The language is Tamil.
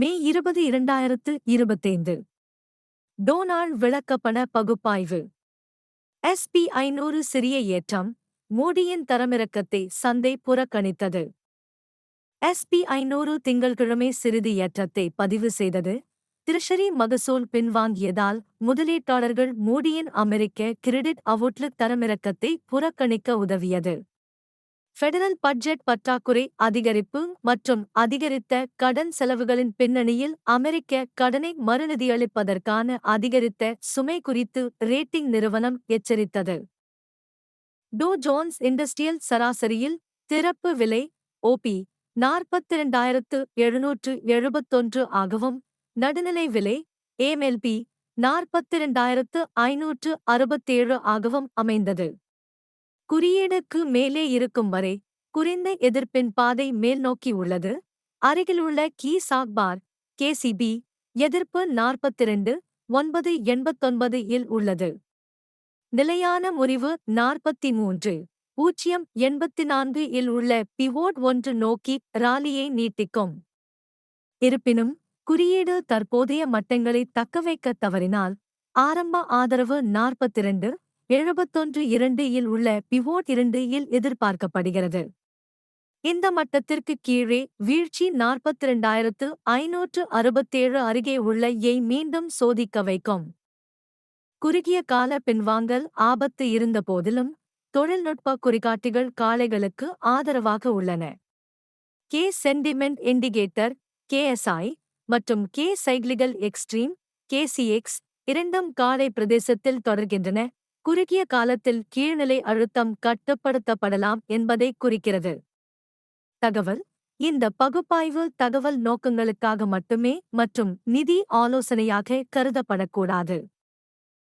மே இருபது இரண்டாயிரத்து இருபத்தைந்து. டோனால்ட் விளக்கப்பண பகுப்பாய்வு. எஸ்பி ஐநூறு சிறிய ஏற்றம் மோடியின் தரமிறக்கத்தை சந்தை புறக்கணித்தது. எஸ்பி ஐநூறு திங்கள்கிழமை சிறிது ஏற்றத்தை பதிவு செய்தது. திரிஷரி மகசூல் பின்வாங்கியதால் முதலீட்டாளர்கள் மோடியின் அமெரிக்க கிரெடிட் அவுட்லுக் தரமிறக்கத்தை புறக்கணிக்க உதவியது. ஃபெடரல் பட்ஜெட் பற்றாக்குறை அதிகரிப்பு மற்றும் அதிகரித்த கடன் செலவுகளின் பின்னணியில் அமெரிக்க கடனை மறுநிதியளிப்பதற்கான அதிகரித்த சுமை குறித்து ரேட்டிங் நிறுவனம் எச்சரித்தது. டோ ஜோன்ஸ் இண்டஸ்ட்ரியல் சராசரியில் திறப்பு விலை ஓபி நாற்பத்திரண்டாயிரத்து எழுநூற்று எழுபத்தொன்று ஆகவும் நடுநிலை விலை ஏமெல்பி நாற்பத்திரண்டாயிரத்து ஐநூற்று அறுபத்தேழு ஆகவும் அமைந்தது. குறியீடுக்கு மேலே இருக்கும் வரை குறைந்த எதிர்ப்பின் பாதை மேல்நோக்கி உள்ளது. அருகிலுள்ள கீ சாக்பார் கேசிபி எதிர்ப்பு நாற்பத்திரண்டு ஒன்பது எண்பத்தொன்பது இல் உள்ளது. நிலையான முறிவு நாற்பத்தி மூன்று பூஜ்ஜியம் எண்பத்தி நான்கு இல் உள்ள பிவோட் ஒன்று நோக்கி ராலியை நீட்டிக்கும். இருப்பினும் குறியீடு தற்போதைய மட்டங்களை தக்கவைக்க தவறினால் ஆரம்ப ஆதரவு நாற்பத்திரண்டு எழுபத்தொன்று இரண்டு இல் உள்ள பிவோட் இரண்டு இல் எதிர்பார்க்கப்படுகிறது. இந்த மட்டத்திற்கு கீழே வீழ்ச்சி நாற்பத்திரண்டாயிரத்து ஐநூற்று அறுபத்தேழு அருகே உள்ள யை மீண்டும் சோதிக்க வைக்கும். குறுகிய கால பின்வாங்கல் ஆபத்து இருந்த போதிலும் தொழில்நுட்ப குறிகாட்டிகள் காளைகளுக்கு ஆதரவாக உள்ளன. கே சென்டிமெண்ட் இண்டிகேட்டர் கேஎஸ்ஐ மற்றும் கே சைக்ளிகல் எக்ஸ்ட்ரீம் கேசிஎக்ஸ் இரண்டும் காலை பிரதேசத்தில் தொடர்கின்றன. குறுகிய காலத்தில் கீழ்நிலை அழுத்தம் கட்டுப்படுத்தப்படலாம் என்பதை குறிக்கிறது. தகவல் இந்த பகுப்பாய்வு தகவல் நோக்கங்களுக்காக மட்டுமே மற்றும் நிதி ஆலோசனையாக கருதப்படக்கூடாது.